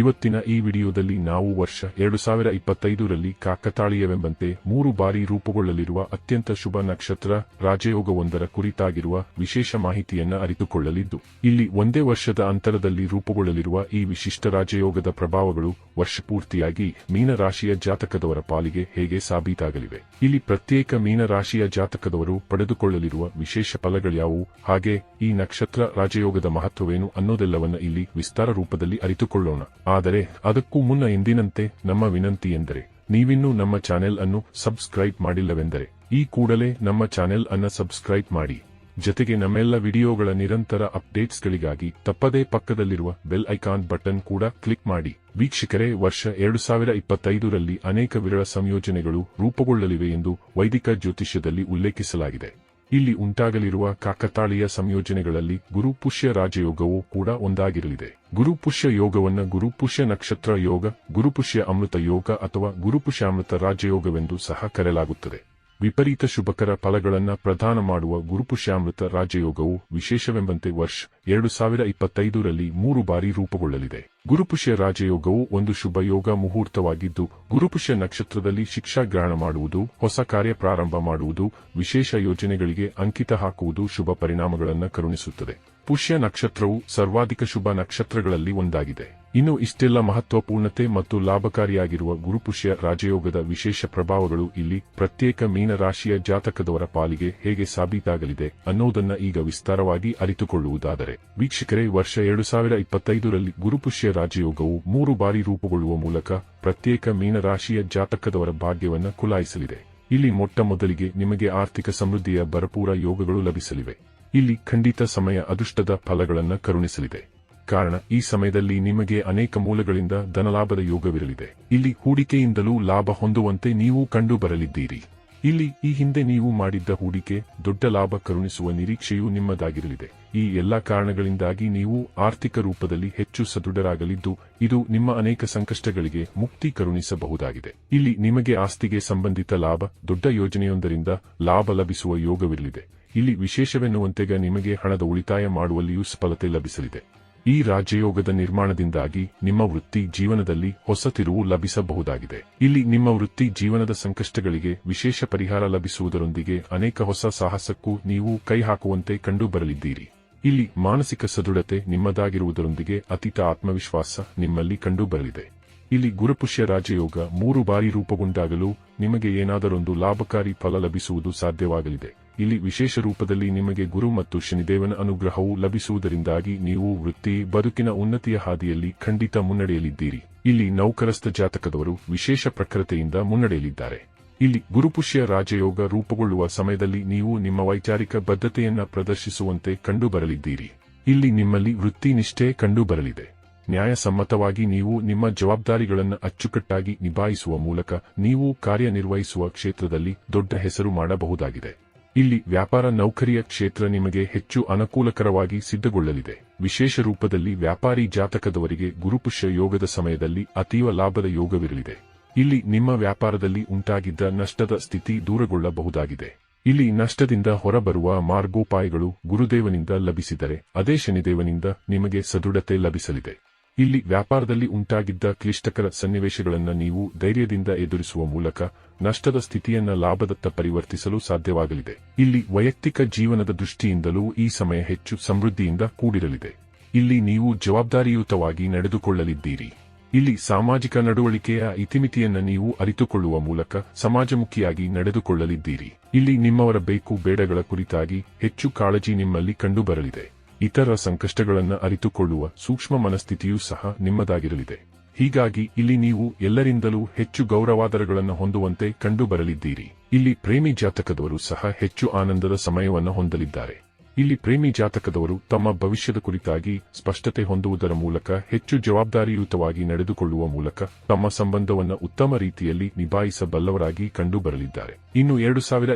ಇವತ್ತಿನ ಈ ವಿಡಿಯೋದಲ್ಲಿ ನಾವು ವರ್ಷ ಎರಡು ಸಾವಿರ ಇಪ್ಪತ್ತೈದರಲ್ಲಿ ಕಾಕತಾಳೀಯವೆಂಬಂತೆ ಮೂರು ಬಾರಿ ರೂಪುಗೊಳ್ಳಲಿರುವ ಅತ್ಯಂತ ಶುಭ ನಕ್ಷತ್ರ ರಾಜಯೋಗವೊಂದರ ಕುರಿತಾಗಿರುವ ವಿಶೇಷ ಮಾಹಿತಿಯನ್ನ ಅರಿತುಕೊಳ್ಳಲಿದ್ದು, ಇಲ್ಲಿ ಒಂದೇ ವರ್ಷದ ಅಂತರದಲ್ಲಿ ರೂಪುಗೊಳ್ಳಲಿರುವ ಈ ವಿಶಿಷ್ಟ ರಾಜಯೋಗದ ಪ್ರಭಾವಗಳು ವರ್ಷಪೂರ್ತಿಯಾಗಿ ಮೀನರಾಶಿಯ ಜಾತಕದವರ ಪಾಲಿಗೆ ಹೇಗೆ ಸಾಬೀತಾಗಲಿವೆ. ಇಲ್ಲಿ ಪ್ರತ್ಯೇಕ ಮೀನರಾಶಿಯ ಜಾತಕದವರು ಪಡೆದುಕೊಳ್ಳಲಿರುವ ವಿಶೇಷ ಫಲಗಳ್ಯಾವು ಹಾಗೆ ಈ ನಕ್ಷತ್ರ ರಾಜಯೋಗದ ಮಹತ್ವವೇನು ಅನ್ನೋದೆಲ್ಲವನ್ನ ಇಲ್ಲಿ ವಿಸ್ತಾರ ರೂಪದಲ್ಲಿ ಅರಿತುಕೊಳ್ಳೋಣ. ಆದರೆ ಅದಕ್ಕೂ ಮುನ್ನ ಎಂದಿನಂತೆ ನಮ್ಮ ವಿನಂತಿ ಎಂದರೆ, ನೀವಿನ್ನೂ ನಮ್ಮ ಚಾನೆಲ್ ಅನ್ನು ಸಬ್ಸ್ಕ್ರೈಬ್ ಮಾಡಿಲ್ಲವೆಂದರೆ, ಈ ಕೂಡಲೇ ನಮ್ಮ ಚಾನೆಲ್ ಅನ್ನು ಸಬ್ಸ್ಕ್ರೈಬ್ ಮಾಡಿ. ಜೊತೆಗೆ ನಮ್ಮೆಲ್ಲ ವಿಡಿಯೋಗಳ ನಿರಂತರ ಅಪ್ಡೇಟ್ಸ್ಗಳಿಗಾಗಿ ತಪ್ಪದೇ ಪಕ್ಕದಲ್ಲಿರುವ ಬೆಲ್ ಐಕಾನ್ ಬಟನ್ ಕೂಡ ಕ್ಲಿಕ್ ಮಾಡಿ. ವೀಕ್ಷಕರೇ, ವರ್ಷ ಎರಡು ಸಾವಿರ ಇಪ್ಪತ್ತೈದರಲ್ಲಿ ಅನೇಕ ವಿರಳ ಸಂಯೋಜನೆಗಳು ರೂಪುಗೊಳ್ಳಲಿವೆ ಎಂದು ವೈದಿಕ ಜ್ಯೋತಿಷ್ಯದಲ್ಲಿ ಉಲ್ಲೇಖಿಸಲಾಗಿದೆ. ಇಲ್ಲಿ ಉಂಟಾಗಲಿರುವ ಕಾಕತಾಳೀಯ ಸಂಯೋಜನೆಗಳಲ್ಲಿ ಗುರುಪುಷ್ಯ ರಾಜಯೋಗವೂ ಕೂಡ ಒಂದಾಗಿರಲಿದೆ. ಗುರುಪುಷ್ಯ ಯೋಗವನ್ನು ಗುರುಪುಷ್ಯ ನಕ್ಷತ್ರ ಯೋಗ ಗುರುಪುಷ್ಯ ಅಮೃತ ಯೋಗ ಅಥವಾ ಗುರುಪುಷ್ಯ ಅಮೃತ ರಾಜಯೋಗವೆಂದು ಸಹ ಕರೆಯಲಾಗುತ್ತದೆ. ವಿಪರೀತ ಶುಭಕರ ಫಲಗಳನ್ನ ಪ್ರದಾನ ಮಾಡುವ ಗುರುಪುಷ್ಯಾಮೃತ ರಾಜಯೋಗವು ವಿಶೇಷವೆಂಬಂತೆ ವರ್ಷ ಎರಡು ಸಾವಿರ ಇಪ್ಪತ್ತೈದರಲ್ಲಿ ಮೂರು ಬಾರಿ ರೂಪುಗೊಳ್ಳಲಿದೆ. ಗುರುಪುಷ್ಯ ರಾಜಯೋಗವು ಒಂದು ಶುಭ ಯೋಗ ಮುಹೂರ್ತವಾಗಿದ್ದು, ಗುರುಪುಷ್ಯ ನಕ್ಷತ್ರದಲ್ಲಿ ಶಿಕ್ಷಾಗ್ರಹಣ ಮಾಡುವುದು, ಹೊಸ ಕಾರ್ಯ ಪ್ರಾರಂಭ ಮಾಡುವುದು, ವಿಶೇಷ ಯೋಜನೆಗಳಿಗೆ ಅಂಕಿತ ಹಾಕುವುದು ಶುಭ ಪರಿಣಾಮಗಳನ್ನು ಕರುಣಿಸುತ್ತದೆ. ಪುಷ್ಯ ನಕ್ಷತ್ರವು ಸರ್ವಾಧಿಕ ಶುಭ ನಕ್ಷತ್ರಗಳಲ್ಲಿ ಒಂದಾಗಿದೆ. ಇನ್ನು ಇಷ್ಟೆಲ್ಲ ಮಹತ್ವಪೂರ್ಣತೆ ಮತ್ತು ಲಾಭಕಾರಿಯಾಗಿರುವ ಗುರುಪುಷ್ಯ ರಾಜಯೋಗದ ವಿಶೇಷ ಪ್ರಭಾವಗಳು ಇಲ್ಲಿ ಪ್ರತ್ಯೇಕ ಮೀನರಾಶಿಯ ಜಾತಕದವರ ಪಾಲಿಗೆ ಹೇಗೆ ಸಾಬೀತಾಗಲಿದೆ ಅನ್ನೋದನ್ನ ಈಗ ವಿಸ್ತಾರವಾಗಿ ಅರಿತುಕೊಳ್ಳುವುದಾದರೆ, ವೀಕ್ಷಕರೇ, ವರ್ಷ ಎರಡು ಸಾವಿರ ಇಪ್ಪತ್ತೈದರಲ್ಲಿ ಗುರುಪುಷ್ಯ ರಾಜಯೋಗವು ಮೂರು ಬಾರಿ ರೂಪುಗೊಳ್ಳುವ ಮೂಲಕ ಪ್ರತ್ಯೇಕ ಮೀನರಾಶಿಯ ಜಾತಕದವರ ಭಾಗ್ಯವನ್ನ ಕುಲಾಯಿಸಲಿದೆ. ಇಲ್ಲಿ ಮೊಟ್ಟ ಮೊದಲಿಗೆ ನಿಮಗೆ ಆರ್ಥಿಕ ಸಮೃದ್ಧಿಯ ಭರಪೂರ ಯೋಗಗಳು ಲಭಿಸಲಿವೆ. ಇಲ್ಲಿ ಖಂಡಿತ ಸಮಯ ಅದೃಷ್ಟದ ಫಲಗಳನ್ನು ಕರುಣಿಸಲಿದೆ. ಕಾರಣ, ಈ ಸಮಯದಲ್ಲಿ ನಿಮಗೆ ಅನೇಕ ಮೂಲಗಳಿಂದ ಧನಲಾಭದ ಯೋಗವಿರಲಿದೆ. ಇಲ್ಲಿ ಹೂಡಿಕೆಯಿಂದಲೂ ಲಾಭ ಹೊಂದುವಂತೆ ನೀವು ಕಂಡು ಬರಲಿದ್ದೀರಿ ಇಲ್ಲಿ ಈ ಹಿಂದೆ ನೀವು ಮಾಡಿದ್ದ ಹೂಡಿಕೆ ದೊಡ್ಡ ಲಾಭ ಕರುಣಿಸುವ ನಿರೀಕ್ಷೆಯೂ ನಿಮ್ಮದಾಗಿರಲಿದೆ. ಈ ಎಲ್ಲಾ ಕಾರಣಗಳಿಂದಾಗಿ ನೀವು ಆರ್ಥಿಕ ರೂಪದಲ್ಲಿ ಹೆಚ್ಚು ಸದೃಢರಾಗಲಿದ್ದು, ಇದು ನಿಮ್ಮ ಅನೇಕ ಸಂಕಷ್ಟಗಳಿಗೆ ಮುಕ್ತಿ ಕರುಣಿಸಬಹುದಾಗಿದೆ. ಇಲ್ಲಿ ನಿಮಗೆ ಆಸ್ತಿಗೆ ಸಂಬಂಧಿತ ಲಾಭ, ದೊಡ್ಡ ಯೋಜನೆಯೊಂದರಿಂದ ಲಾಭ ಲಭಿಸುವ ಯೋಗವಿರಲಿದೆ. ಇಲ್ಲಿ ವಿಶೇಷವೆನ್ನುವಂತೆಗ ನಿಮಗೆ ಹಣದ ಉಳಿತಾಯ ಮಾಡುವಲ್ಲಿಯೂ ಸಫಲತೆ ಲಭಿಸಲಿದೆ. ಈ ರಾಜ್ಯಯೋಗದ ನಿರ್ಮಾಣದಿಂದಾಗಿ ನಿಮ್ಮ ವೃತ್ತಿ ಜೀವನದಲ್ಲಿ ಹೊಸ ತಿರುವು ಲಭಿಸಬಹುದಾಗಿದೆ. ಇಲ್ಲಿ ನಿಮ್ಮ ವೃತ್ತಿ ಜೀವನದ ಸಂಕಷ್ಟಗಳಿಗೆ ವಿಶೇಷ ಪರಿಹಾರ ಲಭಿಸುವುದರೊಂದಿಗೆ ಅನೇಕ ಹೊಸ ಸಾಹಸಕ್ಕೂ ನೀವು ಕೈ ಹಾಕುವಂತೆ ಕಂಡುಬರಲಿದ್ದೀರಿ. ಇಲ್ಲಿ ಮಾನಸಿಕ ಸದೃಢತೆ ನಿಮ್ಮದಾಗಿರುವುದರೊಂದಿಗೆ ಅತೀತ ಆತ್ಮವಿಶ್ವಾಸ ನಿಮ್ಮಲ್ಲಿ ಕಂಡುಬರಲಿದೆ. ಇಲ್ಲಿ ಗುರುಪುಷ್ಯ ರಾಜಯೋಗ ಮೂರು ಬಾರಿ ರೂಪುಗೊಂಡಾಗಲೂ ನಿಮಗೆ ಏನಾದರೊಂದು ಲಾಭಕಾರಿ ಫಲ ಲಭಿಸುವುದು ಸಾಧ್ಯವಾಗಲಿದೆ. ಇಲ್ಲಿ ವಿಶೇಷ ರೂಪದಲ್ಲಿ ನಿಮಗೆ ಗುರು ಮತ್ತು ಶನಿದೇವನ ಅನುಗ್ರಹವು ಲಭಿಸುವುದರಿಂದಾಗಿ ನೀವು ವೃತ್ತಿ, ಬದುಕಿನ ಉನ್ನತಿಯ ಹಾದಿಯಲ್ಲಿ ಖಂಡಿತ ಮುನ್ನಡೆಯಲಿದ್ದೀರಿ ಇಲ್ಲಿ ನೌಕರಸ್ಥ ಜಾತಕದವರು ವಿಶೇಷ ಪ್ರಖರತೆಯಿಂದ ಮುನ್ನಡೆಯಲಿದ್ದಾರೆ ಇಲ್ಲಿ ಗುರುಪುಷ್ಯ ರಾಜಯೋಗ ರೂಪುಗೊಳ್ಳುವ ಸಮಯದಲ್ಲಿ ನೀವು ನಿಮ್ಮ ವೈಚಾರಿಕ ಬದ್ಧತೆಯನ್ನ ಪ್ರದರ್ಶಿಸುವಂತೆ ಕಂಡುಬರಲಿದ್ದೀರಿ. ಇಲ್ಲಿ ನಿಮ್ಮಲ್ಲಿ ವೃತ್ತಿ ನಿಷ್ಠೆ ಕಂಡುಬರಲಿದೆ. ನ್ಯಾಯಸಮ್ಮತವಾಗಿ ನೀವು ನಿಮ್ಮ ಜವಾಬ್ದಾರಿಗಳನ್ನು ಅಚ್ಚುಕಟ್ಟಾಗಿ ನಿಭಾಯಿಸುವ ಮೂಲಕ ನೀವು ಕಾರ್ಯನಿರ್ವಹಿಸುವ ಕ್ಷೇತ್ರದಲ್ಲಿ ದೊಡ್ಡ ಹೆಸರು ಮಾಡಬಹುದಾಗಿದೆ. ಇಲ್ಲಿ ವ್ಯಾಪಾರ ನೌಕರಿಯ ಕ್ಷೇತ್ರ ನಿಮಗೆ ಹೆಚ್ಚು ಅನುಕೂಲಕರವಾಗಿ ಸಿದ್ಧಗೊಳ್ಳಲಿದೆ. ವಿಶೇಷ ರೂಪದಲ್ಲಿ ವ್ಯಾಪಾರಿ ಜಾತಕದವರಿಗೆ ಗುರುಪುಷ್ಯ ಯೋಗದ ಸಮಯದಲ್ಲಿ ಅತೀವ ಲಾಭದ ಯೋಗವಿರಲಿದೆ. ಇಲ್ಲಿ ನಿಮ್ಮ ವ್ಯಾಪಾರದಲ್ಲಿ ಉಂಟಾಗಿದ್ದ ನಷ್ಟದ ಸ್ಥಿತಿ ದೂರಗೊಳ್ಳಬಹುದಾಗಿದೆ. ಇಲ್ಲಿ ನಷ್ಟದಿಂದ ಹೊರಬರುವ ಮಾರ್ಗೋಪಾಯಗಳು ಗುರುದೇವನಿಂದ ಲಭಿಸಿದರೆ, ಅದೇ ಶನಿದೇವನಿಂದ ನಿಮಗೆ ಸದೃಢತೆ ಲಭಿಸಲಿದೆ. ಇಲ್ಲಿ ವ್ಯಾಪಾರದಲ್ಲಿ ಉಂಟಾಗಿದ್ದ ಕ್ಲಿಷ್ಟಕರ ಸನ್ನಿವೇಶಗಳನ್ನು ನೀವು ಧೈರ್ಯದಿಂದ ಎದುರಿಸುವ ಮೂಲಕ ನಷ್ಟದ ಸ್ಥಿತಿಯನ್ನ ಲಾಭದತ್ತ ಪರಿವರ್ತಿಸಲು ಸಾಧ್ಯವಾಗಲಿದೆ. ಇಲ್ಲಿ ವೈಯಕ್ತಿಕ ಜೀವನದ ದೃಷ್ಟಿಯಿಂದಲೂ ಈ ಸಮಯ ಹೆಚ್ಚು ಸಮೃದ್ಧಿಯಿಂದ ಕೂಡಿರಲಿದೆ. ಇಲ್ಲಿ ನೀವು ಜವಾಬ್ದಾರಿಯುತವಾಗಿ ನಡೆದುಕೊಳ್ಳಲಿದ್ದೀರಿ. ಇಲ್ಲಿ ಸಾಮಾಜಿಕ ನಡವಳಿಕೆಯ ಇತಿಮಿತಿಯನ್ನು ನೀವು ಅರಿತುಕೊಳ್ಳುವ ಮೂಲಕ ಸಮಾಜಮುಖಿಯಾಗಿ ನಡೆದುಕೊಳ್ಳಲಿದ್ದೀರಿ. ಇಲ್ಲಿ ನಿಮ್ಮವರ ಬೇಕು ಬೇಡಗಳ ಕುರಿತಾಗಿ ಹೆಚ್ಚು ಕಾಳಜಿ ನಿಮ್ಮಲ್ಲಿ ಕಂಡುಬರಲಿದೆ. ಇತರ ಸಂಕಷ್ಟಗಳನ್ನು ಅರಿತುಕೊಳ್ಳುವ ಸೂಕ್ಷ್ಮ ಮನಸ್ಥಿತಿಯೂ ಸಹ ನಿಮ್ಮದಾಗಿರಲಿದೆ. ಹೀಗಾಗಿ ಇಲ್ಲಿ ನೀವು ಎಲ್ಲರಿಂದಲೂ ಹೆಚ್ಚು ಗೌರವಾದರಗಳನ್ನು ಹೊಂದುವಂತೆ ಕಂಡುಬರಲಿದ್ದೀರಿ. ಇಲ್ಲಿ ಪ್ರೇಮಿ ಜಾತಕದವರು ಸಹ ಹೆಚ್ಚು ಆನಂದದ ಸಮಯವನ್ನು ಹೊಂದಲಿದ್ದಾರೆ. ಇಲ್ಲಿ ಪ್ರೇಮಿ ಜಾತಕದವರು ತಮ್ಮ ಭವಿಷ್ಯದ ಕುರಿತಾಗಿ ಸ್ಪಷ್ಟತೆ ಹೊಂದುವುದರ ಮೂಲಕ ಹೆಚ್ಚು ಜವಾಬ್ದಾರಿಯುತವಾಗಿ ನಡೆದುಕೊಳ್ಳುವ ಮೂಲಕ ತಮ್ಮ ಸಂಬಂಧವನ್ನು ಉತ್ತಮ ರೀತಿಯಲ್ಲಿ ನಿಭಾಯಿಸಬಲ್ಲವರಾಗಿ ಕಂಡುಬರಲಿದ್ದಾರೆ. ಇನ್ನು ಎರಡು ಸಾವಿರ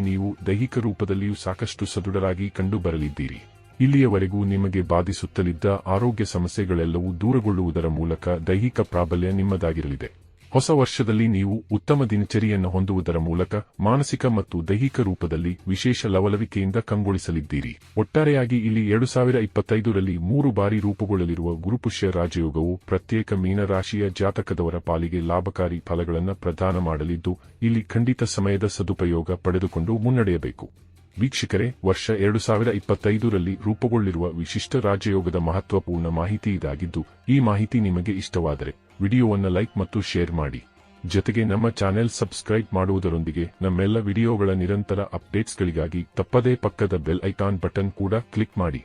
ನೀವು ದೈಹಿಕ ರೂಪದಲ್ಲಿಯೂ ಸಾಕಷ್ಟು ಸದೃಢರಾಗಿ ಕಂಡುಬರಲಿದ್ದೀರಿ. ಇಲ್ಲಿಯವರೆಗೂ ನಿಮಗೆ ಬಾಧಿಸುತ್ತಲಿದ್ದ ಆರೋಗ್ಯ ಸಮಸ್ಯೆಗಳೆಲ್ಲವೂ ದೂರಗೊಳ್ಳುವುದರ ಮೂಲಕ ದೈಹಿಕ ಪ್ರಾಬಲ್ಯ ನಿಮ್ಮದಾಗಿರಲಿದೆ. ಹೊಸ ವರ್ಷದಲ್ಲಿ ನೀವು ಉತ್ತಮ ದಿನಚರಿಯನ್ನು ಹೊಂದುವುದರ ಮೂಲಕ ಮಾನಸಿಕ ಮತ್ತು ದೈಹಿಕ ರೂಪದಲ್ಲಿ ವಿಶೇಷ ಲವಲವಿಕೆಯಿಂದ ಕಂಗೊಳಿಸಲಿದ್ದೀರಿ. ಒಟ್ಟಾರೆಯಾಗಿ ಇಲ್ಲಿ ಎರಡು ಸಾವಿರ ಇಪ್ಪತ್ತೈದರಲ್ಲಿ ಮೂರು ಬಾರಿ ರೂಪುಗೊಳ್ಳಲಿರುವ ಗುರುಪುಷ್ಯ ರಾಜಯೋಗವು ಪ್ರತ್ಯೇಕ ಮೀನರಾಶಿಯ ಜಾತಕದವರ ಪಾಲಿಗೆ ಲಾಭಕಾರಿ ಫಲಗಳನ್ನು ಪ್ರದಾನ ಮಾಡಲಿದ್ದು, ಇಲ್ಲಿ ಖಂಡಿತ ಸಮಯದ ಸದುಪಯೋಗ ಪಡೆದುಕೊಂಡು ಮುನ್ನಡೆಯಬೇಕು. ವೀಕ್ಷಕರೇ, ವರ್ಷ ಎರಡು ಸಾವಿರ ಇಪ್ಪತ್ತೈದರಲ್ಲಿ ರೂಪುಗೊಳ್ಳಿರುವ ವಿಶಿಷ್ಟ ರಾಜಯೋಗದ ಮಹತ್ವಪೂರ್ಣ ಮಾಹಿತಿ ಇದಾಗಿದ್ದು, ಈ ಮಾಹಿತಿ ನಿಮಗೆ ಇಷ್ಟವಾದರೆ, ವಿಡಿಯೋವನ್ನು ಲೈಕ್ ಮತ್ತು ಶೇರ್ ಮಾಡಿ. ಜೊತೆಗೆ ನಮ್ಮ ಚಾನೆಲ್ ಸಬ್ಸ್ಕ್ರೈಬ್ ಮಾಡುವುದರೊಂದಿಗೆ ನಮ್ಮೆಲ್ಲ ವಿಡಿಯೋಗಳ ನಿರಂತರ ಅಪ್ಡೇಟ್ಸ್ಗಳಿಗಾಗಿ ತಪ್ಪದೇ ಪಕ್ಕದ ಬೆಲ್ ಐಕಾನ್ ಬಟನ್ ಕೂಡ ಕ್ಲಿಕ್ ಮಾಡಿ.